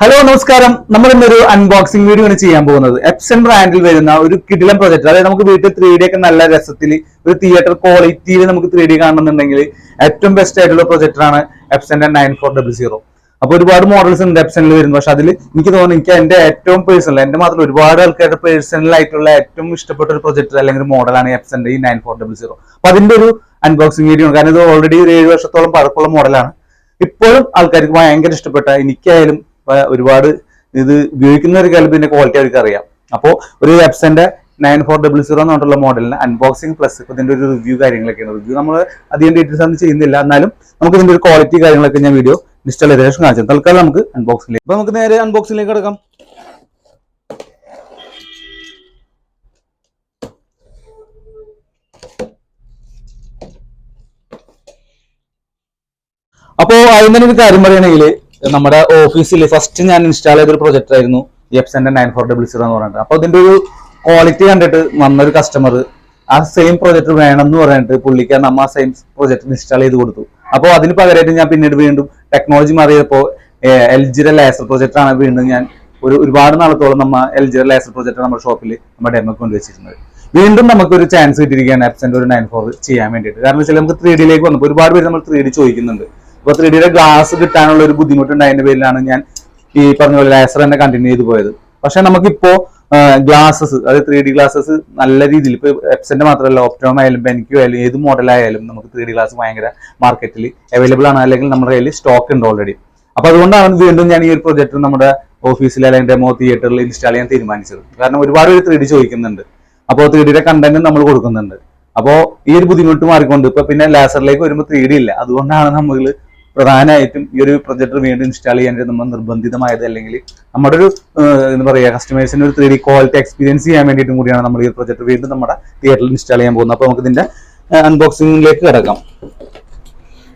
Hello നമസ്കാരം. നമ്മൾ ഇന്നൊരു അൺബോക്സിംഗ് വീഡിയോ ആണ് ചെയ്യാൻ പോകുന്നത്. എപ്സൺ ബ്രാൻഡിൽ വരുന്ന ഒരു കിടിലം പ്രൊജക്ട് അതായത് നമുക്ക് വീട്ടിൽ ത്രീ ഡി ഒക്കെ നല്ല രസത്തിൽ ഒരു തിയേറ്റർ ക്വാളിറ്റിയിൽ നമുക്ക് ത്രീ ഡി കാണണമെന്നുണ്ടെങ്കിൽ ഏറ്റവും ബെസ്റ്റ് ആയിട്ടുള്ള പ്രൊജക്ടറാണ് എപ്സന്റെ നയൻ ഫോർ ഡബിൾ സീറോ അപ്പൊ ഒരുപാട് മോഡൽസ് ഉണ്ട് എപ്സണിൽ വരുന്നത്. പക്ഷെ അതിൽ എനിക്ക് തോന്നുന്നു എനിക്ക് എന്റെ ഏറ്റവും പേഴ്സണൽ എന്റെ മാത്രം ഒരുപാട് ആൾക്കാരുടെ പേഴ്സണൽ ആയിട്ടുള്ള ഏറ്റവും ഇഷ്ടപ്പെട്ട ഒരു പ്രൊജക്ടർ അല്ലെങ്കിൽ മോഡലാണ് എപ്സന്റെ ഈ നയൻ ഫോർ ഡബിൾ സീറോ അപ്പൊ അതിന്റെ ഒരു അൺബോക്സിംഗ് വീഡിയോ ആണ്. കാരണം ഇത് ഓൾറെഡി ഒരു ഏഴ് വർഷത്തോളം പഴക്കമുള്ള മോഡലാണ് ഇപ്പോഴും ആൾക്കാർക്ക് ഭയങ്കര ഇഷ്ടപ്പെട്ട എനിക്കായാലും ഒരുപാട് ഇത് ഉപയോഗിക്കുന്ന ഒരു കാലത്ത് ഇതിന്റെ ക്വാളിറ്റി അവർക്ക് അറിയാം. അപ്പോൾ ഒരു എപ്സന്റെ നയൻ ഫോർ ഡബിൾ സീറോ എന്ന് പറഞ്ഞിട്ടുള്ള മോഡലിന് അൺബോക്സിംഗ് പ്ലസ് ഇപ്പൊ ഇതിന്റെ ഒരു റിവ്യൂ കാര്യങ്ങളൊക്കെയാണ്. റിവ്യൂ നമ്മൾ അധികം ഡീറ്റെയിൽസ് ഒന്നും ചെയ്യുന്നില്ല. എന്നാലും നമുക്ക് ഇതിന്റെ ഒരു ക്വാളിറ്റി കാര്യങ്ങളൊക്കെ ഞാൻ വീഡിയോ ഡിജിറ്റൽ ഏകദേശം കാണിച്ചു തൽക്കാലം നമുക്ക് അൺബോക്സിംഗിലേക്ക് അപ്പൊ നമുക്ക് നേരെ അൺബോക്സിംഗിലേക്ക് കിടക്കാം. അപ്പോ ആദ്യം തന്നെ ഒരു കാര്യം പറയുകയാണെങ്കിൽ നമ്മുടെ ഓഫീസിൽ ഫസ്റ്റ് ഞാൻ ഇൻസ്റ്റാൾ ചെയ്ത ഒരു പ്രൊജക്ട് ആയിരുന്നു എപ്സന്റെ നയൻ ഫോർ ഡബിൾ സീറോ എന്ന് പറഞ്ഞിട്ട്. അപ്പൊ അതിന്റെ ഒരു ക്വാളിറ്റി കണ്ടിട്ട് വന്നൊരു കസ്റ്റമർ ആ സെയിം പ്രൊജക്ട് വേണം എന്ന് പറഞ്ഞിട്ട് പുള്ളിക്ക് നമ്മ ആ സെയിം പ്രൊജക്ട് ഇൻസ്റ്റാൾ ചെയ്ത് കൊടുത്തു. അപ്പോൾ അതിന് പകരമായിട്ട് ഞാൻ പിന്നീട് വീണ്ടും ടെക്നോളജി മാറിയപ്പോൾ എൽ ജിയുടെ ലേസർ പ്രൊജക്ട് ആണ് വീണ്ടും ഞാൻ ഒരു ഒരുപാട് നാളത്തോളം നമ്മ എൽ ജിയുടെ ലേസർ പ്രൊജക്ട് നമ്മുടെ ഷോപ്പിൽ നമ്മുടെ ഡെമോ കൊണ്ടുവച്ചിരുന്നത്. വീണ്ടും നമുക്ക് ഒരു ചാൻസ് കിട്ടിയിരിക്കുകയാണ് എപ്സന്റെ ഒരു നയൻ ഫോർ ചെയ്യാൻ വേണ്ടിയിട്ട്. കാരണം വെച്ചാൽ നമുക്ക് ത്രീ ഡിയിലേക്ക് വന്നപ്പോൾ ഒരുപാട് പേര് നമ്മൾ ത്രീ ഡി ചോദിക്കുന്നുണ്ട്. അപ്പൊ ത്രീ ഡിയുടെ ഗ്ലാസ് കിട്ടാനുള്ള ഒരു ബുദ്ധിമുട്ടുണ്ടായതിന്റെ പേരിലാണ് ഞാൻ ഈ പറഞ്ഞ പോലെ ലേസർ തന്നെ കണ്ടിന്യൂ ചെയ്തു പോയത്. പക്ഷെ നമുക്കിപ്പോ ഗ്ലാസസ് അതായത് ത്രീ ഡി ഗ്ലാസസ് നല്ല രീതിയിൽ ഇപ്പൊ എപ്സന്റെ മാത്രമല്ല ഓപ്റ്റോം ആയാലും ബെനിക്യൂ ആയാലും ഏത് മോഡലായാലും നമുക്ക് ത്രീ ഡി ഗ്ലാസ് ഭയങ്കര മാർക്കറ്റിൽ അവൈലബിൾ ആണ്. അല്ലെങ്കിൽ നമ്മുടെ കയ്യിൽ സ്റ്റോക്ക് ഉണ്ട് ഓൾറെഡി അപ്പൊ അതുകൊണ്ടാണ് വീണ്ടും ഞാൻ ഈ ഒരു പ്രൊജക്ട് നമ്മുടെ ഓഫീസിൽ അല്ലെങ്കിൽ ഡെമോ തിയേറ്ററിൽ ഇൻസ്റ്റാൾ ചെയ്യാൻ തീരുമാനിച്ചത്. കാരണം ഒരുപാട് പേര് ത്രീ ഡി ചോദിക്കുന്നുണ്ട്. അപ്പോൾ ത്രീ ഡിയുടെ കണ്ടന്റ് നമ്മൾ കൊടുക്കുന്നുണ്ട്. അപ്പോൾ ഈ ഒരു ബുദ്ധിമുട്ട് മാറിക്കൊണ്ട് ഇപ്പൊ പിന്നെ ലേസറിലേക്ക് വരുമ്പോൾ ത്രീ ഡി ഇല്ല. അതുകൊണ്ടാണ് നമ്മൾ പ്രധാനമായിട്ടും ഈ ഒരു പ്രൊജക്ടർ വീണ്ടും ഇൻസ്റ്റാൾ ചെയ്യാൻ നമ്മൾ നിർബന്ധിതമായത് അല്ലെങ്കിൽ നമ്മുടെ ഒരു എന്താ പറയുക കസ്റ്റമേഴ്സിന് ഒരു ത്രീ ഡി ക്വാളിറ്റി എക്സ്പീരിയൻസ് ചെയ്യാൻ വേണ്ടിയിട്ടും കൂടിയാണ് നമ്മൾ ഈ ഒരു പ്രൊജക്ടർ വീണ്ടും നമ്മുടെ തിയേറ്ററിൽ ഇൻസ്റ്റാൾ ചെയ്യാൻ പോകുന്നത്. അപ്പോൾ നമുക്ക് ഇതിന്റെ അൺബോക്സിംഗിലേക്ക് കിടക്കാം.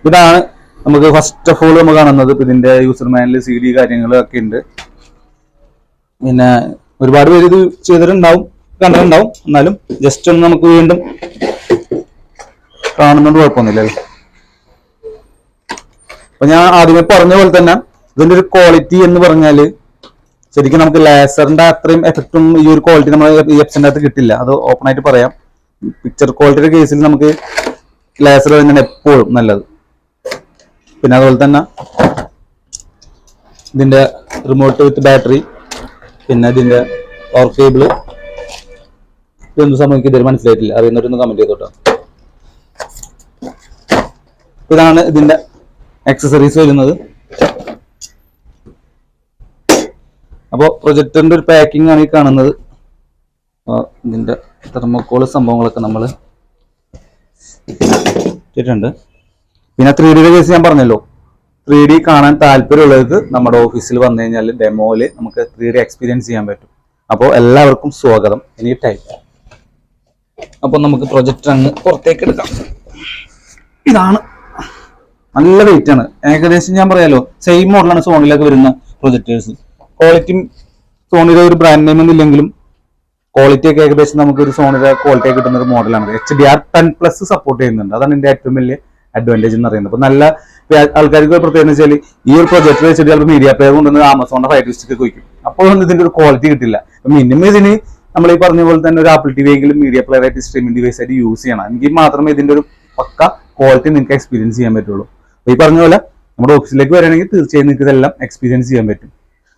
ഇതാണ് നമുക്ക് ഫസ്റ്റ് ഓഫ് ഓൾ നമ്മൾ കാണുന്നത്. ഇപ്പൊ ഇതിന്റെ യൂസർ മാനിൽ സി ഡി കാര്യങ്ങളൊക്കെ ഉണ്ട്. പിന്നെ ഒരുപാട് പേര് ഇത് ചെയ്തിട്ടുണ്ടാവും കണ്ടിട്ടുണ്ടാവും. എന്നാലും ജസ്റ്റ് ഒന്ന് നമുക്ക് വീണ്ടും കാണുന്നുണ്ട് കുഴപ്പമൊന്നുമില്ലല്ലോ. അപ്പൊ ഞാൻ ആദ്യമേ പറഞ്ഞ പോലെ തന്നെ ഇതിന്റെ ഒരു ക്വാളിറ്റി എന്ന് പറഞ്ഞാൽ ശരിക്കും നമുക്ക് ലേസറിന്റെ അത്രയും എഫക്റ്റും ഈ ഒരു ക്വാളിറ്റി നമ്മൾ ഈ എപ്സിന്റെ അകത്ത് കിട്ടില്ല. അത് ഓപ്പൺ ആയിട്ട് പറയാം. പിക്ചർ ക്വാളിറ്റിയുടെ കേസിൽ നമുക്ക് ലേസർ തന്നെയാണ് എപ്പോഴും നല്ലത്. പിന്നെ അതുപോലെ തന്നെ ഇതിന്റെ റിമോട്ട് വിത്ത് ബാറ്ററി പിന്നെ ഇതിന്റെ പവർ കേബിൾ ഇതൊന്നും സംഭവിക്കും ഇതുവരെ മനസ്സിലായിട്ടില്ല. അറിയുന്നവരൊന്ന് കമന്റ് ചെയ്തോട്ടോ. ഇതാണ് ഇതിന്റെ ആക്സസറീസ് വരുന്നത്. അപ്പോൾ പ്രൊജക്ടറിന്റെ ഒരു പാക്കിംഗ് ആണ് ഈ കാണുന്നത്. അപ്പോൾ ഇതിന്റെ തെർമോക്കോൾ സംഭവങ്ങളൊക്കെ നമ്മൾ ഇട്ടിട്ടുണ്ട്. പിന്നെ ത്രീ ഡിയുടെ കേസ് ഞാൻ പറഞ്ഞല്ലോ. ത്രീ ഡി കാണാൻ താല്പര്യമുള്ളവർക്ക് നമ്മുടെ ഓഫീസിൽ വന്നു കഴിഞ്ഞാൽ ഡെമോയിൽ നമുക്ക് ത്രീ ഡി എക്സ്പീരിയൻസ് ചെയ്യാൻ പറ്റും. അപ്പോൾ എല്ലാവർക്കും സ്വാഗതം. എനി ടൈം അപ്പോൾ നമുക്ക് പ്രൊജക്ടർ അങ്ങ് പുറത്തേക്ക് എടുക്കാം. ഇതാണ് നല്ല വെയിറ്റ് ആണ്. ഏകദേശം ഞാൻ പറയാലോ സെയിം മോഡലാണ് സോണിലൊക്കെ വരുന്ന പ്രൊജക്ടേഴ്സ് ക്വാളിറ്റി സോണിയുടെ ഒരു ബ്രാൻഡ് നെയിം ഒന്നുമില്ലെങ്കിലും ക്വാളിറ്റി ഒക്കെ ഏകദേശം നമുക്ക് ഒരു സോണിയുടെ ക്വാളിറ്റി കിട്ടുന്ന ഒരു മോഡലാണ് H D R ten plus support ചെയ്യുന്നുണ്ട്. അതാണ് എന്റെ ഏറ്റവും വലിയ അഡ്വാന്റേജ് എന്ന് പറയുന്നത്. അപ്പൊ നല്ല ആൾക്കാർക്ക് പ്രത്യേകം വെച്ചാൽ ഈ ഒരു പ്രൊജക്ട് വെച്ചിട്ട് ചിലപ്പോൾ മീഡിയ പ്ലെയർ കൊണ്ടുവന്ന് ആമസോണിന്റെ ഫൈവ് ഡിസ്റ്റിക്ക് വയ്ക്കും അപ്പോൾ ഒന്നും ഇതിന്റെ ഒരു ക്വാളിറ്റി കിട്ടില്ല. മിനിമം ഇതിന് നമ്മൾ ഈ പറഞ്ഞ പോലെ തന്നെ ഒരു ആപ്പിൾ ടി വി എങ്കിലും മീഡിയ പ്ലെയർ ആയിട്ട് സ്ട്രീമിംഗ് ഡിവൈസ് ആയിട്ട് യൂസ് ചെയ്യണം. എനിക്ക് മാത്രമേ ഇതിന്റെ ഒരു പക്ക ക്വാളിറ്റി നിങ്ങൾക്ക് എക്സ്പീരിയൻസ് ചെയ്യാൻ പറ്റുള്ളൂ. ഈ പറഞ്ഞ പോലെ നമ്മുടെ ഓഫീസിലേക്ക് വരികയാണെങ്കിൽ തീർച്ചയായും നിങ്ങൾക്ക് ഇതെല്ലാം എക്സ്പീരിയൻസ് ചെയ്യാൻ പറ്റും.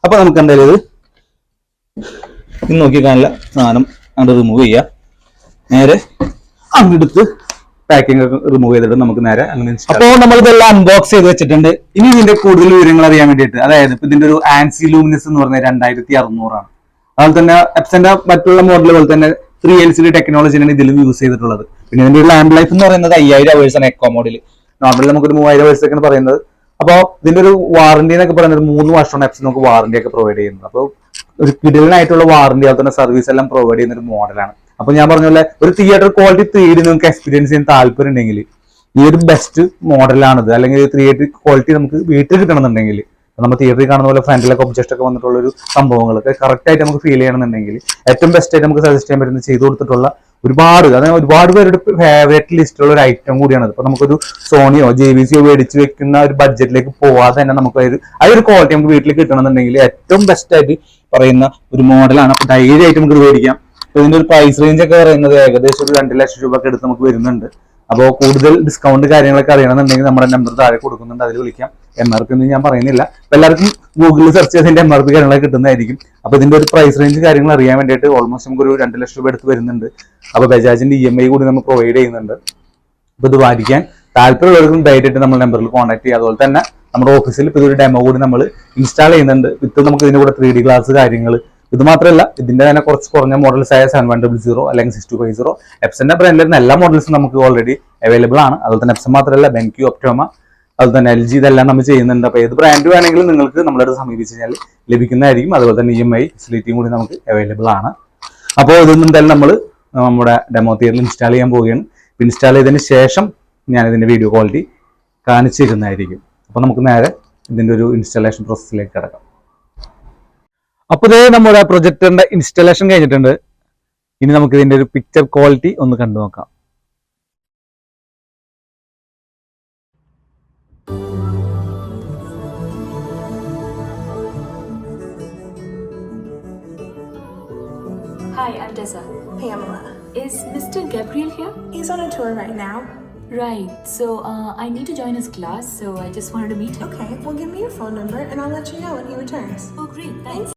അപ്പൊ നമുക്ക് എന്തായാലും ഇത് ഇന്ന് നോക്കി കാണില്ല. സാധനം അങ്ങോട്ട് റിമൂവ് ചെയ്യാം. നേരെ അങ്ങെടുത്ത് പാക്കിംഗ് ഒക്കെ റിമൂവ് ചെയ്തിട്ട് നമുക്ക് നേരെ അങ്ങനെ അപ്പോൾ നമ്മൾ ഇതെല്ലാം അൺബോക്സ് ചെയ്ത് വെച്ചിട്ടുണ്ട്. ഇനി ഇതിന്റെ കൂടുതൽ വിവരങ്ങൾ അറിയാൻ വേണ്ടിയിട്ട് അതായത് ഇപ്പൊ ഇതിന്റെ ഒരു ആൻസി ലൂമിനസ് എന്ന് പറഞ്ഞ രണ്ടായിരത്തി അറുന്നൂറാണ്. അതുപോലെ തന്നെ എപ്സന്റെ മറ്റുള്ള മോഡൽ പോലെ തന്നെ ത്രീ എൽ സി ഡി ടെക്നോളജിയാണ് ഇതിലും യൂസ് ചെയ്തിട്ടുള്ളത്. പിന്നെ ഇതിന്റെ ലാമ്പ് ലൈഫ് എന്ന് പറയുന്നത് അയ്യായിരം അവേഴ്സ് ആണ് എക്കോ മോഡിൽ നോർമലി നമുക്കൊരു മൂവായിരം പൈസയൊക്കെയാണ് പറയുന്നത്. അപ്പോൾ ഇതിന്റെ ഒരു വാറന്റി എന്നൊക്കെ പറയുന്നത് മൂന്ന് വർഷമാണ് എപ്സ് നമുക്ക് വാറന്റി ഒക്കെ പ്രൊവൈഡ് ചെയ്യുന്നത്. അപ്പോൾ ഒരു കിടലിനായിട്ടുള്ള വാറന്റി അതുപോലെ തന്നെ സർവീസ് എല്ലാം പ്രൊവൈഡ് ചെയ്യുന്ന ഒരു മോഡലാണ് അപ്പൊ ഞാൻ പറഞ്ഞ പോലെ ഒരു തിയേറ്റർ ക്വാളിറ്റി തേടി നിങ്ങൾക്ക് എക്സ്പീരിയൻസ് ചെയ്യാൻ താല്പര്യം ഉണ്ടെങ്കിൽ ഈ ഒരു ബെസ്റ്റ് മോഡലാണിത് അല്ലെങ്കിൽ തിയേറ്റർ ക്വാളിറ്റി നമുക്ക് വീട്ടിൽ കിട്ടണമെന്നുണ്ടെങ്കിൽ നമ്മൾ തിയേറ്ററിൽ കാണുന്ന പോലെ ഫ്രണ്ടിലൊക്കെ ഒബ്ജക്റ്റ് ഒക്കെ വന്നിട്ടുള്ള ഒരു സംഭവങ്ങളൊക്കെ കറക്റ്റായിട്ട് നമുക്ക് ഫീൽ ചെയ്യണമെന്നുണ്ടെങ്കിൽ ഏറ്റവും ബെസ്റ്റ് ആയിട്ട് നമുക്ക് സജസ്റ്റ് ചെയ്യാൻ പറ്റുന്ന ചെയ്തു കൊടുത്തിട്ടുള്ള ഒരുപാട് അതായത് ഒരുപാട് പേരുടെ ഫേവറേറ്റ് ലിസ്റ്റിലുള്ള ഒരു ഐറ്റം കൂടിയാണ് ഇപ്പൊ നമുക്കൊരു സോണിയോ ജെ ബി സിയോ മേടിച്ച് വെക്കുന്ന ഒരു ബഡ്ജറ്റിലേക്ക് പോവാതെ തന്നെ നമുക്ക് ആ ഒരു ക്വാളിറ്റി നമുക്ക് വീട്ടിൽ കിട്ടണമെന്നുണ്ടെങ്കിൽ ഏറ്റവും ബെസ്റ്റ് ആയിട്ട് പറയുന്ന ഒരു മോഡലാണ് അപ്പൊ ധൈര്യമായിട്ട് നമുക്ക് ഇത് മേടിക്കാം. അപ്പൊ ഇതിന്റെ ഒരു പ്രൈസ് റേഞ്ച് ഒക്കെ പറയുന്നത് ഏകദേശം ഒരു രണ്ട് ലക്ഷം രൂപ ഒക്കെ എടുത്ത് നമുക്ക് വരുന്നുണ്ട്. അപ്പോൾ കൂടുതൽ ഡിസ്കൗണ്ട് കാര്യങ്ങളൊക്കെ അറിയണമെന്നുണ്ടെങ്കിൽ നമ്മുടെ നമ്പർ താഴെ കൊടുക്കുന്നുണ്ട്. അതിൽ വിളിക്കാം. എം ആർ പി ഒന്നും ഞാൻ പറയുന്നില്ല. അപ്പൊ എല്ലാവർക്കും ഗൂഗിളിൽ സെർച്ച് ചെയ്തതിന്റെ എം ആർ പി കാര്യങ്ങളൊക്കെ കിട്ടുന്നതായിരിക്കും. അപ്പൊ ഇതിന്റെ ഒരു പ്രൈസ് റേഞ്ച് കാര്യങ്ങൾ അറിയാൻ വേണ്ടിയിട്ട് ഓൾമോസ്റ്റ് നമുക്ക് ഒരു രണ്ട് ലക്ഷം രൂപ എടുത്ത് വരുന്നുണ്ട്. അപ്പൊ ബജാജിന്റെ ഇ എം ഐ കൂടി നമ്മൾ പ്രൊവൈഡ് ചെയ്യുന്നുണ്ട്. അപ്പൊ ഇത് വാങ്ങിക്കാൻ താല്പര്യമുള്ളവർക്കും ഡയറക്റ്റ് നമ്മുടെ നമ്പറിൽ കോൺടാക്ട് ചെയ്യുക അതുപോലെ തന്നെ നമ്മുടെ ഓഫീസിൽ ഇപ്പോൾ ഇതൊരു ഡെമോ കൂടി നമ്മൾ ഇൻസ്റ്റാൾ ചെയ്യുന്നുണ്ട്. വിത്ത് നമുക്ക് ഇതിന്റെ കൂടെ ത്രീ ഡി ക്ലാസ് കാര്യങ്ങൾ. ഇത് മാത്രമല്ല ഇതിന്റെ തന്നെ കുറച്ച് കുറഞ്ഞ മോഡൽസ് ആയ സെവൻ വൺ ഡബിൾ സീറോ അല്ലെങ്കിൽ സിക്സ് ടു ഫൈവ് സീറോ എപ്സന്റെ ബ്രാൻഡിൽ എല്ലാ മോഡൽസും നമുക്ക് ഓൾറെഡി അവൈലബിൾ ആണ്. അതുപോലെ തന്നെ എപ്സൺ മാത്രമല്ല ബെൻക്യു ഒപ്റ്റോമ അതുപോലെ തന്നെ എൽ ജി ഇതെല്ലാം നമ്മൾ ചെയ്യുന്നുണ്ട്. അപ്പോൾ ഏത് ബ്രാൻഡ് വേണമെങ്കിലും നിങ്ങൾക്ക് നമ്മുടെ അടുത്ത് സമീപിച്ച് കഴിഞ്ഞാൽ ലഭിക്കുന്നതായിരിക്കും. അതുപോലെ തന്നെ ഇ എം ഐ ഫെസിലിറ്റിയും കൂടി നമുക്ക് അവൈലബിൾ ആണ്. അപ്പോൾ ഇതൊന്നും എന്തായാലും നമ്മൾ നമ്മുടെ ഡെമോ തിയറിൽ ഇൻസ്റ്റാൾ ചെയ്യാൻ പോവുകയാണ്. ഇൻസ്റ്റാൾ ചെയ്തതിന് ശേഷം ഞാൻ ഇതിന്റെ വീഡിയോ ക്വാളിറ്റി കാണിച്ചിരുന്നതായിരിക്കും. അപ്പോൾ നമുക്ക് നേരെ ഇതിന്റെ ഒരു ഇൻസ്റ്റാളേഷൻ പ്രോസസ്സിലേക്ക് കിടക്കാം. അപ്പോൾ ഇതേ നമ്മുടെ പ്രൊജക്ടറിന്റെ ഇൻസ്റ്റാളേഷൻ കഴിഞ്ഞിട്ടുണ്ട്. ഇനി നമുക്ക് ഇതിന്റെ ഒരു പിക്ചർ ക്വാളിറ്റി ഒന്ന് കണ്ടു നോക്കാം Hi, I'm Tessa. Pamela. Is Mr. Gabriel here? He's on a tour right now. Right. So uh, I need to join his class, so I just wanted to meet him. Okay, well, give me your phone number and I'll let you know when he returns. Oh, great. Thanks.